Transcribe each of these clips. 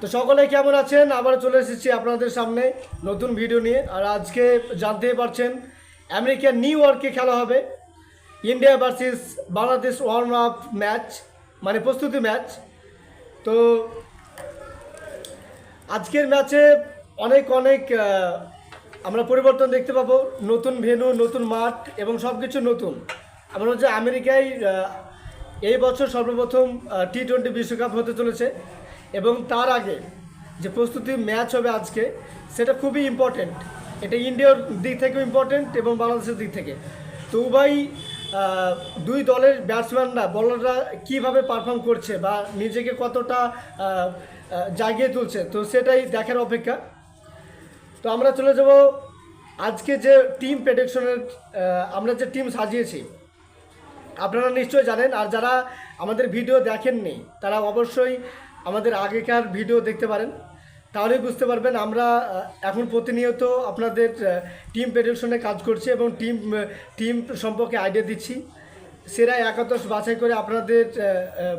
তো সকলে কেমন আছেন? আবার চলে এসেছি আপনাদের সামনে নতুন ভিডিও নিয়ে। আর আজকে জানতেই পারছেন, আমেরিকার নিউ ইয়র্কে খেলা হবে। India versus Bangladesh warm up match মানে প্রস্তুতি ম্যাচ। তো আজকের ম্যাচে অনেক অনেক আমরা পরিবর্তন দেখতে পাবো। নতুন ভেন্যু, নতুন মাঠ এবং সব কিছু নতুন। আমরা হচ্ছে আমেরিকায় এই বছর সর্বপ্রথম টি টোয়েন্টি বিশ্বকাপ হতে চলেছে। এবং তার আগে যে প্রস্তুতি ম্যাচ হবে আজকে, সেটা খুবই ইম্পর্টেন্ট এটা ইন্ডিয়ার দিক থেকেও ইম্পর্টেন্ট এবং বাংলাদেশের দিক থেকে। তো উভয় দুই দলের ব্যাটসম্যানরা বলাররা কীভাবে পারফর্ম করছে বা নিজেকে কতটা জাগিয়ে তুলছে, তো সেটাই দেখার অপেক্ষা। তো আমরা চলে যাব আজকে যে টিম প্রেডিকশনের আমরা যে টিম সাজিয়েছি। আপনারা নিশ্চয়ই জানেন, আর যারা আমাদের ভিডিও দেখেননি, তারা অবশ্যই আমাদের আগেকার ভিডিও দেখতে পারেন। তাহলেই বুঝতে পারবেন আমরা এখন প্রতিনিয়ত আপনাদের টিম প্রেডিকশনে কাজ করছি এবং টিম টিম সম্পর্কে আইডিয়া দিচ্ছি। সেরা একাদশ বাছাই করে আপনাদের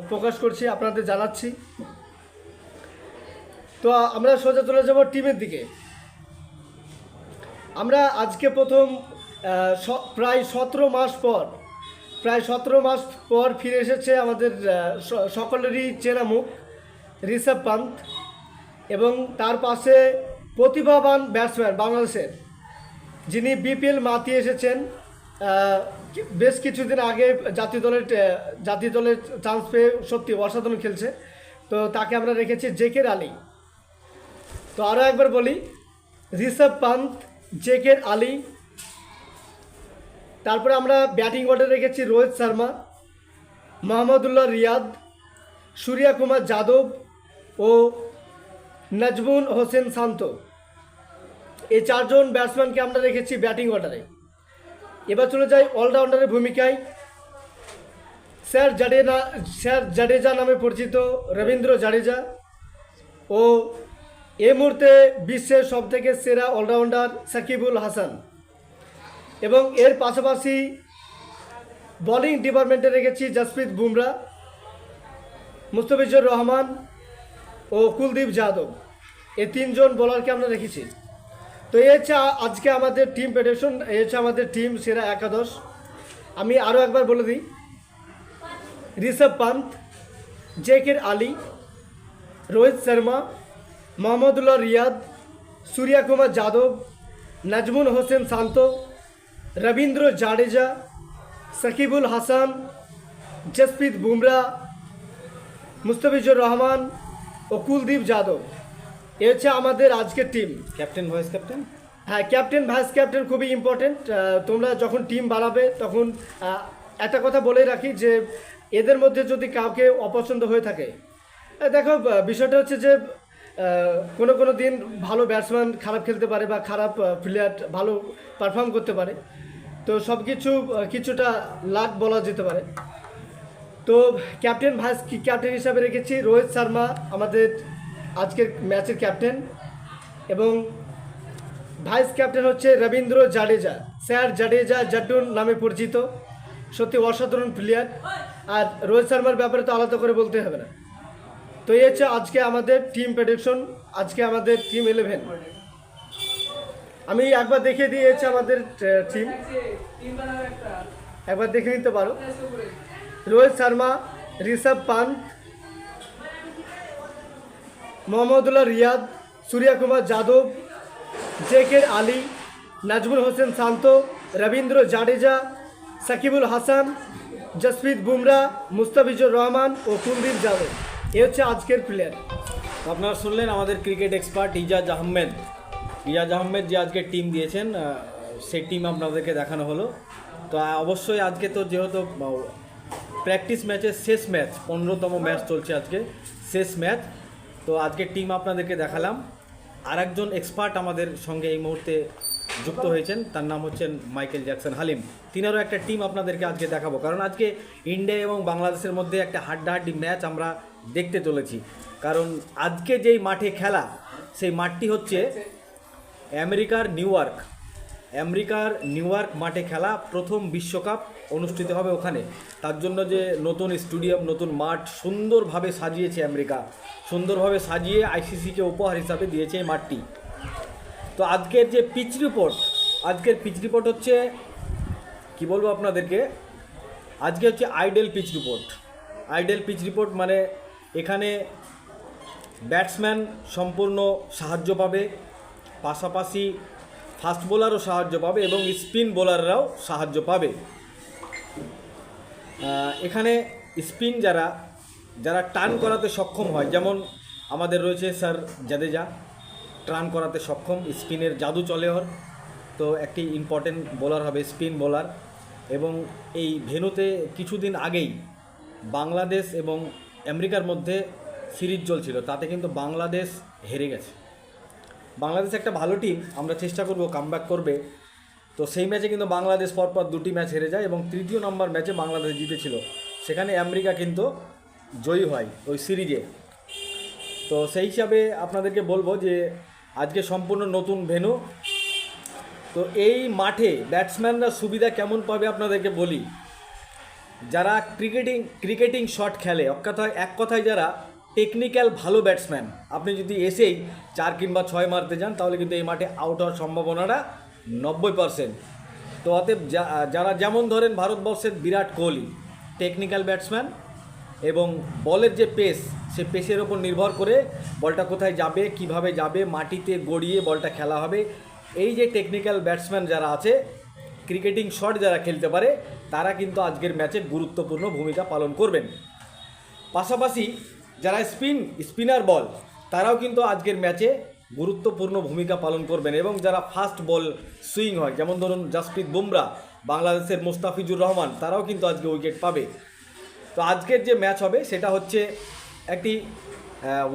প্রকাশ করছি, আপনাদের জানাচ্ছি। তো আমরা সোজা চলে যাব টিমের দিকে। আমরা আজকে প্রথম প্রায় সতেরো মাস পর, প্রায় সতেরো মাস পর ফিরে এসেছে আমাদের সকলেরই চেনা মুখ। ঋষভ পান্ত এবং তার পাশে প্রতিভাবান ব্যাটসম্যান বাংলাদেশের, যিনি বিপিএল মাতিয়ে এসেছেন বেশ কিছুদিন আগে জাতীয় দলের জাতীয় দলের চান্স পেয়ে সত্যি অসাধারণ খেলছে। তো তাকে আমরা রেখেছি জেকের আলী। তো আরও একবার বলি ঋষভ পান্ত, জেকের আলী। তারপরে আমরা ব্যাটিং অর্ডার রেখেছি রোহিত শর্মা, মোহাম্মদুল্লাহ রিয়াদ, সূর্যা কুমার যাদব ও নজমুল হোসেন শান্ত। এই চারজন ব্যাটসম্যানকে আমরা রেখেছি ব্যাটিং অর্ডারে এবার চলে যাই অলরাউন্ডারের ভূমিকায়। স্যার জাডেজা স্যার জাডেজা নামে পরিচিত রবীন্দ্র জাডেজা ও এ মুহূর্তে বিশ্বের সবথেকে সেরা অলরাউন্ডার সাকিবুল হাসান। এবং এর পাশাপাশি বোলিং ডিপার্টমেন্টে রেখেছি জসপ্রীত বুমরা, মুস্তফিজুর রহমান ও কুলদীপ যাদব। এই তিনজন বোলারকে আমরা রেখেছি তো এই হচ্ছে আজকে আমাদের টিম প্রেডিকশন এই হচ্ছে আমাদের টিম সেরা একাদশ। আমি আরও একবার বলে দিই। ঋষভ পান্ত জেকের আলী, রোহিত শর্মা, মোহাম্মদুল্লাহ রিয়াদ, সূর্যা কুমার যাদব, নাজমুল হোসেন শান্ত, রবীন্দ্র জাডেজা, সাকিবুল হাসান, জসপ্রীত বুমরা, মুস্তফিজুর রহমান ও কুলদীপ যাদব। এ হচ্ছে আমাদের আজকের টিম ক্যাপ্টেন ভাইস ক্যাপ্টেন হ্যাঁ ক্যাপ্টেন ভাইস ক্যাপ্টেন খুবই ইম্পর্টেন্ট তোমরা যখন টিম বাড়াবে তখন একটা কথা বলেই রাখি যে এদের মধ্যে যদি কাউকে অপছন্দ হয়ে থাকে দেখো বিষয়টা হচ্ছে যে কোনো কোনো দিন ভালো ব্যাটসম্যান খারাপ খেলতে পারে বা খারাপ প্লেয়ার ভালো পারফর্ম করতে পারে। তো সব কিছু কিছুটা লাক বলা যেতে পারে। তো ক্যাপ্টেন ভাইস ক্যাপ্টেন হিসাবে রেখেছি? রোহিত শর্মা আমাদের আজকের ম্যাচের ক্যাপ্টেন এবং ভাইস ক্যাপ্টেন হচ্ছে রবীন্দ্র জাডেজা। স্যার জাডেজা জাড্ডুন নামে পরিচিত। সত্যি অসাধারণ প্লেয়ার আর রোহিত শর্মার ব্যাপারে তো আলাদা করে বলতে হবে না। তো এই হচ্ছে আজকে আমাদের টিম প্রেডিকশন আজকে আমাদের টিম ইলেভেন আমি একবার দেখিয়ে দিয়েছি আমাদের টিম একবার দেখে নিতে পারো। রোহিত শর্মা, ঋষভ পান্ত মোহাম্মদুল্লাহ রিয়াদ, সূর্যা কুমার যাদব জেকের আলী, নাজমুল হোসেন শান্ত, রবীন্দ্র জাডেজা, সাকিবুল হাসান, জসপ্রীত বুমরা, মুস্তাফিজুর রহমান ও কুলদীপ যাদব। এ হচ্ছে আজকের প্লেয়ার। আপনারা শুনলেন আমাদের ক্রিকেট এক্সপার্ট ইজাজ আহমেদ। ইজাজ আহমেদ যে আজকে টিম দিয়েছেন সেই টিম আপনাদেরকে দেখানো হলো। তো অবশ্যই আজকে তো যেহেতু প্র্যাকটিস ম্যাচের শেষ ম্যাচ, পনেরোতম ম্যাচ চলছে আজকে, শেষ ম্যাচ। তো আজকে টিম আপনাদেরকে দেখালাম। আর একজন এক্সপার্ট আমাদের সঙ্গে এই মুহূর্তে যুক্ত হয়েছেন, তার নাম হচ্ছেন মাইকেল জ্যাকসন হালিম। তিনারও একটা টিম আপনাদেরকে আজকে দেখাবো, কারণ আজকে ইন্ডিয়া এবং বাংলাদেশের মধ্যে একটা হাড্ডাহাড্ডি ম্যাচ আমরা দেখতে চলেছি। কারণ আজকে যেই মাঠে খেলা, সেই মাঠটি হচ্ছে আমেরিকার নিউ ইয়র্ক। আমেরিকার নিউ ইয়র্ক মাঠে খেলা প্রথম বিশ্বকাপ অনুষ্ঠিত হবে ওখানে। তার জন্য যে নতুন স্টেডিয়াম, নতুন মাঠ সুন্দরভাবে সাজিয়েছে আমেরিকা। সুন্দরভাবে সাজিয়ে আইসিসিকে উপহার হিসাবে দিয়েছে এই মাঠটি। তো আজকের যে পিচ রিপোর্ট, আজকের পিচ রিপোর্ট হচ্ছে, কি বলব আপনাদেরকে? আজকে হচ্ছে ideal pitch report. Ideal pitch report মানে এখানে ব্যাটসম্যান সম্পূর্ণ সাহায্য পাবে। পাশাপাশি ফাস্ট বোলারও সাহায্য পাবে এবং স্পিন বোলাররাও সাহায্য পাবে। এখানে স্পিন যারা যারা টার্ন করাতে সক্ষম হয়, যেমন আমাদের রয়েছে স্যার জাদেজা, টার্ন করাতে সক্ষম, স্পিনের জাদু চলে ওর তো একটি ইম্পর্টেন্ট বোলার হবে স্পিন বোলার এবং এই ভেনুতে কিছুদিন আগেই বাংলাদেশ এবং আমেরিকার মধ্যে সিরিজ চলছিল, তাতে কিন্তু বাংলাদেশ হেরে গেছে। বাংলাদেশ একটা ভালো টিম আমরা চেষ্টা করব কামব্যাক করবে। তো সেই ম্যাচে কিন্তু বাংলাদেশ পরপর দুটি ম্যাচ হেরে যায় এবং তৃতীয় নম্বর ম্যাচে বাংলাদেশ জিতেছিল। সেখানে আমেরিকা কিন্তু জয়ী হয় ওই সিরিজে। তো সেই হিসাবে আপনাদেরকে বলব যে, আজকে সম্পূর্ণ নতুন ভেনু তো এই মাঠে ব্যাটসম্যানরা সুবিধা কেমন পাবে আপনাদেরকে বলি? যারা ক্রিকেটিং ক্রিকেটিং শট খেলে এক এক কথায় যারা টেকনিক্যাল ভালো ব্যাটসম্যান আপনি যদি এসেই চার কিংবা ছয় মারতে যান, তাহলে কিন্তু এই মাঠে আউট হওয়ার সম্ভাবনাটা নব্বই পারসেন্ট তো অতএব যারা যেমন ধরেন ভারতবর্ষের বিরাট কোহলি টেকনিক্যাল ব্যাটসম্যান এবং বলের যে পেস সে পেসের ওপর নির্ভর করে বলটা কোথায় যাবে, কীভাবে যাবে, মাটিতে গড়িয়ে বলটা খেলা হবে। এই যে টেকনিক্যাল ব্যাটসম্যান যারা আছে ক্রিকেটিং শট যারা খেলতে পারে, তারা কিন্তু আজকের ম্যাচে গুরুত্বপূর্ণ ভূমিকা পালন করবেন। পাশাপাশি যারা স্পিন স্পিনার বল তারাও কিন্তু আজকের ম্যাচে গুরুত্বপূর্ণ ভূমিকা পালন করবেন এবং যারা ফাস্ট বল সুইং হয় যেমন ধরুন জাসপ্রীত বুমরা বাংলাদেশের মোস্তাফিজুর রহমান তারাও কিন্তু আজকে উইকেট পাবে। তো আজকের যে ম্যাচ হবে সেটা হচ্ছে একটি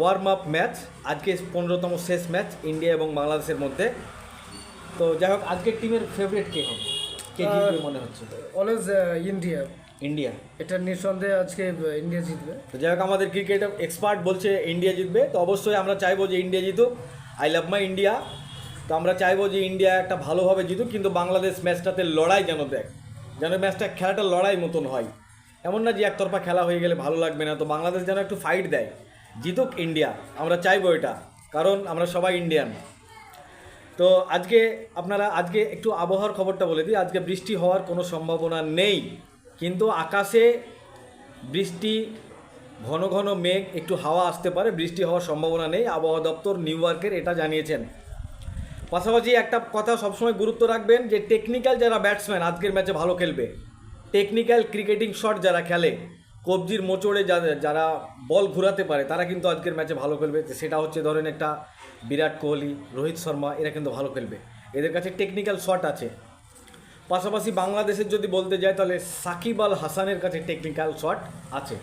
ওয়ার্ম আপ ম্যাচ আজকে পনেরোতম শেষ ম্যাচ ইন্ডিয়া এবং বাংলাদেশের মধ্যে। তো যাই হোক আজকের টিমের ফেভারিট কে হবে? কে মনে হচ্ছে? Always India. ইন্ডিয়া। এটা নিঃসন্দেহে আজকে ইন্ডিয়া জিতবে। তো যাই হোক আমাদের ক্রিকেট এক্সপার্ট বলছে ইন্ডিয়া জিতবে তো অবশ্যই আমরা চাইব যে ইন্ডিয়া জিতুক। আই লাভ মাই ইন্ডিয়া তো আমরা চাইব যে ইন্ডিয়া একটা ভালোভাবে জিতুক কিন্তু বাংলাদেশ ম্যাচটাতে লড়াই যেন দেখ যেন ম্যাচটা খেলাটা লড়াই মতন হয়। এমন না যে একতরফা খেলা হয়ে গেলে ভালো লাগবে না তো বাংলাদেশ যেন একটু ফাইট দেয়। জিতুক ইন্ডিয়া আমরা চাইব এটা কারণ আমরা সবাই ইন্ডিয়ান। তো আজকে আপনারা আজকে একটু আবহাওয়ার খবরটা বলে দিই আজকে বৃষ্টি হওয়ার কোনো সম্ভাবনা নেই। কিন্তু আকাশে বৃষ্টি, ঘন ঘন মেঘ, একটু হাওয়া আসতে পারে, বৃষ্টি হওয়ার সম্ভাবনা নেই। আবহাওয়া দপ্তর নিউ ইয়র্কের এটা জানিয়েছেন। পাশাপাশি একটা কথা সবসময় গুরুত্ব রাখবেন যে টেকনিক্যাল যারা ব্যাটসম্যান আজকের ম্যাচে ভালো খেলবে। টেকনিক্যাল ক্রিকেটিং শট যারা খেলে, কবজির মোচড়ে যারা বল ঘুরাতে পারে, তারা কিন্তু আজকের ম্যাচে ভালো খেলবে। সেটা হচ্ছে ধরেন একটা বিরাট কোহলি, রোহিত শর্মা, এরা কিন্তু ভালো খেলবে। এদের কাছে টেকনিক্যাল শট আছে। পাশাপাশি বাংলাদেশের যদি বলতে যায় তাহলে সাকিব আল হাসানের কাছে টেকনিক্যাল শট আছে।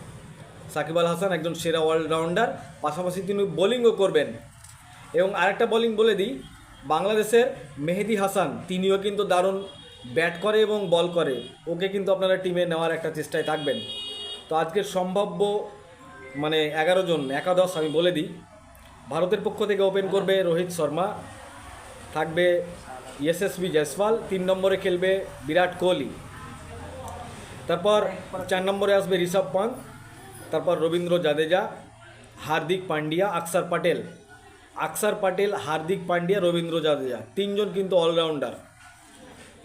সাকিব আল হাসান একজন সেরা অলরাউন্ডার পাশাপাশি তিনি বোলিংও করবেন। এবং আরেকটা বোলিং বলে দিই, বাংলাদেশের মেহেদি হাসান, তিনিও কিন্তু দারুণ ব্যাট করে এবং বল করে। ওকে কিন্তু আপনারা টিমে নেওয়ার একটা চেষ্টায় থাকবেন। তো আজকের সম্ভাব্য মানে এগারো জন, একাদশ আমি বলে দিই। ভারতের পক্ষ থেকে ওপেন করবে রোহিত শর্মা। থাকবে এসএসবি জয়সওয়াল, তিন নম্বরে খেলবে বিরাট কোহলি। তারপর চার নম্বরে আসবে ঋষভ পান্ত, তারপর রবীন্দ্র জাদেজা, হার্দিক পান্ডিয়া আকসার পাটেল। আকসার পাটেল, হার্দিক পান্ডিয়া রবীন্দ্র জাদেজা, তিনজন কিন্তু অলরাউন্ডার।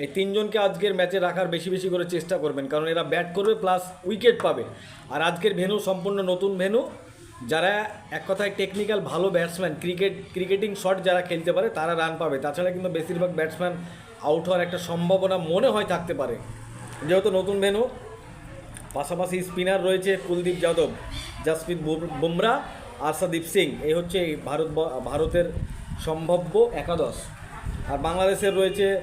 এই তিনজনকে আজকের ম্যাচে রাখার বেশি বেশি করে চেষ্টা করবেন, কারণ এরা ব্যাট করবে, প্লাস উইকেট পাবে। আর আজকের ভেনু সম্পূর্ণ নতুন ভেনু যারা এক কথায় টেকনিক্যাল ভালো ব্যাটসম্যান ক্রিকেট ক্রিকেটিং শট যারা খেলতে পারে, তারা রান পাবে। তাছাড়া কিন্তু বেশিরভাগ ব্যাটসম্যান আউট হওয়ার একটা সম্ভাবনা মনে হয় থাকতে পারে। যেহেতু নতুন ভেনু পাশাপাশি স্পিনার রয়েছে কুলদীপ যাদব, জাসপ্রীত বুম- বুমরা আরশাদীপ সিং। এই হচ্ছে এই ভারত ভারতের সম্ভাব্য একাদশ। আর বাংলাদেশের রয়েছে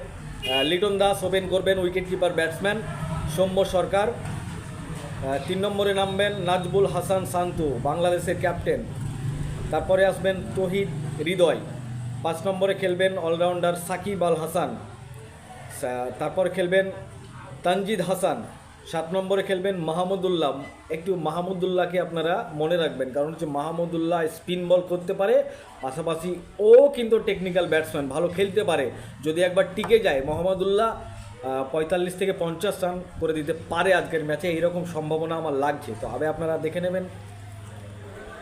লিটন দাস ওপেন করবেন wicket keeper batsman Soumya Sarkar. তিন নম্বরে নামবেন নাজবুল হাসান শান্তু, বাংলাদেশের ক্যাপ্টেন। তারপরে আসবেন তহিদ হৃদয়। পাঁচ নম্বরে খেলবেন অলরাউন্ডার সাকিব আল হাসান। তারপর খেলবেন তানজিদ হাসান। সাত নম্বরে খেলবেন মাহমুদুল্লাহ। একটু মাহমুদুল্লাহকে আপনারা মনে রাখবেন, কারণ হচ্ছে মাহমুদুল্লাহ স্পিন বল করতে পারে, পাশাপাশি ও কিন্তু টেকনিক্যাল ব্যাটসম্যান ভালো খেলতে পারে। যদি একবার টিকে যায় মোহাম্মদুল্লাহ পঁয়তাল্লিশ থেকে পঞ্চাশ রান করে দিতে পারে আজকের ম্যাচে এইরকম সম্ভাবনা আমার লাগছে। তো আবে আপনারা দেখে নেবেন।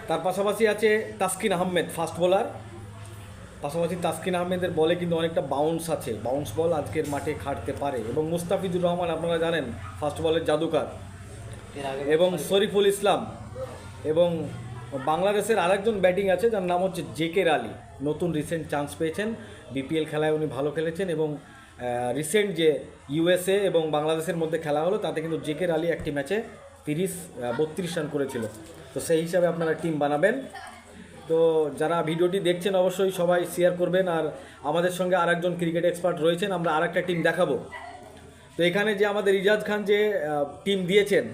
তার পাশাপাশি আছে তাসকিন আহমেদ ফাস্ট বোলার পাশাপাশি তাসকিন আহমেদের বলে কিন্তু অনেকটা বাউন্স আছে। বাউন্স বল আজকের মাঠে খাটতে পারে। এবং মুস্তাফিজুর রহমান আপনারা জানেন ফাস্ট বলের জাদুকার। এবং শরীফুল ইসলাম। এবং বাংলাদেশের আরেকজন ব্যাটিং আছে যার নাম হচ্ছে জেকের আলী নতুন রিসেন্ট চান্স পেয়েছেন। বিপিএল খেলায় উনি ভালো খেলেছেন এবং রিসেন্ট যে ইউএসএ এবং বাংলাদেশের মধ্যে খেলা হলো, তাতে কিন্তু জেকের আলী একটি ম্যাচে তিরিশ বত্রিশ রান করেছিল। তো সেই হিসাবে আপনারা টিম বানাবেন। তো যারা ভিডিওটি দেখছেন, অবশ্যই সবাই শেয়ার করবেন। আর আমাদের সঙ্গে আরেকজন ক্রিকেট এক্সপার্ট রয়েছেন, আমরা আরেকটা টিম দেখাবো। তো এখানে যে আমাদের ইজাজ খান যে টিম দিয়েছেন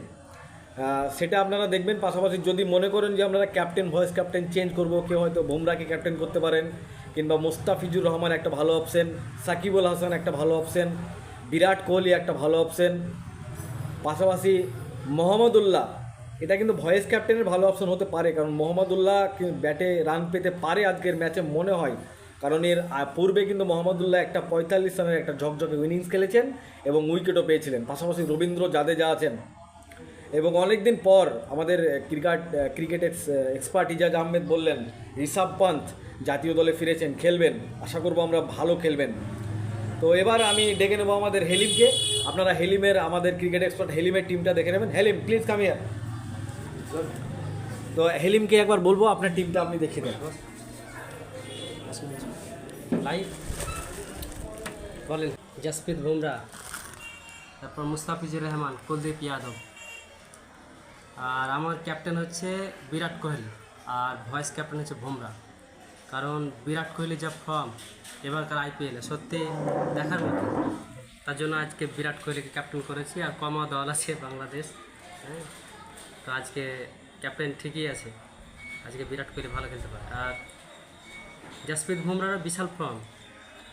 সেটা আপনারা দেখবেন। পাশাপাশি যদি মনে করেন যে আপনারা ক্যাপ্টেন ভয়েস ক্যাপ্টেন চেঞ্জ করব, কেউ হয়তো বুমরাকে ক্যাপ্টেন করতে পারেন কিংবা মুস্তাফিজুর রহমান একটা ভালো অপশন সাকিবুল হাসান একটা ভালো অপশন বিরাট কোহলি একটা ভালো অপশন পাশাপাশি মোহাম্মদুল্লাহ। এটা কিন্তু ভয়েস ক্যাপ্টেনের ভালো অপশন হতে পারে, কারণ মোহাম্মদুল্লাহ ব্যাটে রান পেতে পারে আজকের ম্যাচে মনে হয়। কারণ এর পূর্বে কিন্তু মোহাম্মদুল্লাহ একটা পঁয়তাল্লিশ রানের একটা ঝকঝকে ইনিংস খেলেছেন এবং উইকেটও পেয়েছিলেন। পাশাপাশি রবীন্দ্র জাদেজা আছেন। এবং অনেকদিন পর আমাদের cricket cricket expert Ijaz Ahmed বললেন, ঋষভ পান্ত জাতীয় দলে ফিরেছেন, খেলবেন। আশা করব আমরা ভালো খেলবেন। তো এবার আমি ডেকে নেব আমাদের হেলিমকে। আপনারা হেলিমের, আমাদের ক্রিকেট এক্সপার্ট হেলিমের টিমটা দেখে নেবেন। হেলিম প্লিজ কাম ইয়ার তো হেলিমকে একবার বলব, আপনার টিমটা আপনি দেখিয়ে দেন লাইভ বলেন, জসপ্রীত বুমরা, তারপর মুস্তাফিজুর রহমান, কুলদীপ ইয়াদব। আর আমার ক্যাপ্টেন হচ্ছে বিরাট কোহলি, আর ভয়েস ক্যাপ্টেন হচ্ছে বুমরা। কারণ বিরাট কোহলি যা ফর্ম এবারকার আইপিএলে সত্যি দেখার মতো। তার জন্য আজকে বিরাট কোহলিকে ক্যাপ্টেন করেছি আর কমা দল আছে বাংলাদেশ হ্যাঁ? তো আজকে ক্যাপ্টেন ঠিকই আছে। আজকে বিরাট কোহলি ভালো খেলতে পারে। আর জাসপ্রীত বুমরারও বিশাল ফর্ম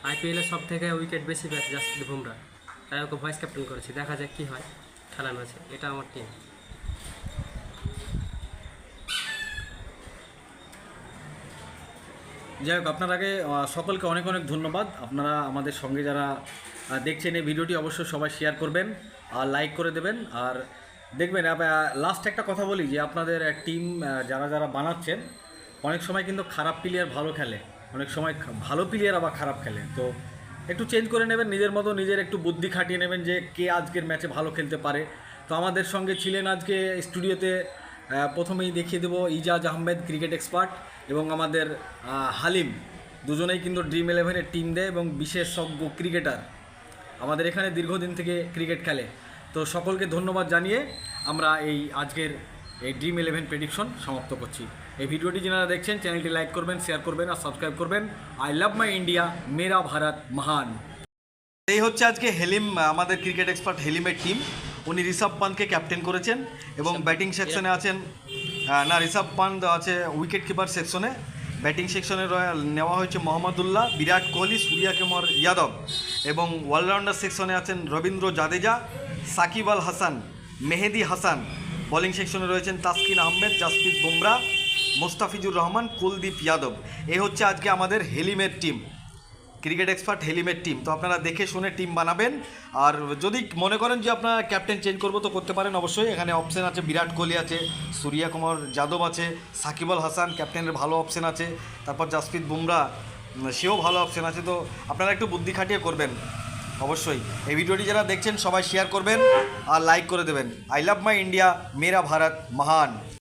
আইপিএলে সব থেকে উইকেট বেশি পেয়েছে জাসপ্রীত বুমরা তাই ওকে ভাইস ক্যাপ্টেন করেছি। দেখা যাক কী হয়, খেলার ম্যাচে এটা আমার টিম যাই হোক, আপনার আগে সকলকে অনেক অনেক ধন্যবাদ। আপনারা আমাদের সঙ্গে যারা দেখছেন এই ভিডিওটি, অবশ্যই সবাই শেয়ার করবেন আর লাইক করে দেবেন। আর দেখবেন লাস্ট একটা কথা বলি যে, আপনাদের টিম যারা যারা বানাচ্ছেন, অনেক সময় কিন্তু খারাপ প্লেয়ার ভালো খেলে। অনেক সময় ভালো প্লেয়ার আবার খারাপ খেলে। তো একটু চেঞ্জ করে নেবেন, নিজের মতো নিজের একটু বুদ্ধি খাটিয়ে নেবেন যে, কে আজকের ম্যাচে ভালো খেলতে পারে। তো আমাদের সঙ্গে ছিলেন আজকে স্টুডিওতে প্রথমেই দেখিয়ে দেবো ইজাজ আহমেদ ক্রিকেট এক্সপার্ট এবং আমাদের হালিম। দুজনেই কিন্তু ড্রিম ইলেভেনের টিম দেয় এবং বিশেষজ্ঞ ক্রিকেটার আমাদের এখানে দীর্ঘদিন থেকে ক্রিকেট খেলে। তো সকলকে ধন্যবাদ জানিয়ে আমরা এই আজকের এই ড্রিম ইলেভেন প্রেডিকশন সমাপ্ত করছি। এই ভিডিওটি যারা দেখছেন চ্যানেলটি লাইক করবেন শেয়ার করবেন আর সাবস্ক্রাইব করবেন। আই লাভ মাই ইন্ডিয়া মেরা ভারত মহান এই হচ্ছে আজকে হেলিম আমাদের ক্রিকেট এক্সপার্ট হেলিমের টিম উনি ঋষভ পান্তকে ক্যাপ্টেন করেছেন এবং ব্যাটিং সেকশনে আছেন না, ঋষভ পান্ত আছে উইকেট কিপার সেকশনে ব্যাটিং সেকশনে নেওয়া হয়েছে মোহাম্মদুল্লাহ, বিরাট কোহলি, সূর্যা কুমার যাদব। এবং অলরাউন্ডার সেকশনে আছেন রবীন্দ্র জাদেজা, সাকিব আল হাসান, মেহেদি হাসান। বোলিং সেকশনে রয়েছেন তাসকিন আহমেদ, জাসপ্রীত বুমরা, মোস্তাফিজুর রহমান, কুলদীপ যাদব। এই হচ্ছে আজকে আমাদের হেলিমের টিম ক্রিকেট এক্সপার্ট হেলিমেট টিম। তো আপনারা দেখে শুনে টিম বানাবেন। আর যদি মনে করেন যে আপনারা ক্যাপ্টেন চেঞ্জ করব, তো করতে পারেন অবশ্যই। এখানে অপশন আছে বিরাট কোহলি আছে, সূর্যা কুমার যাদব আছে, সাকিব আল হাসান ক্যাপ্টেনের ভালো অপশন আছে, তারপর জাসপ্রীত বুমরা সেও ভালো অপশন আছে। তো আপনারা একটু বুদ্ধি খাটিয়ে করবেন, অবশ্যই। এই ভিডিওটি যারা দেখছেন, সবাই শেয়ার করবেন আর লাইক করে দেবেন। আই লাভ মাই ইন্ডিয়া মেরা ভারত, মহান।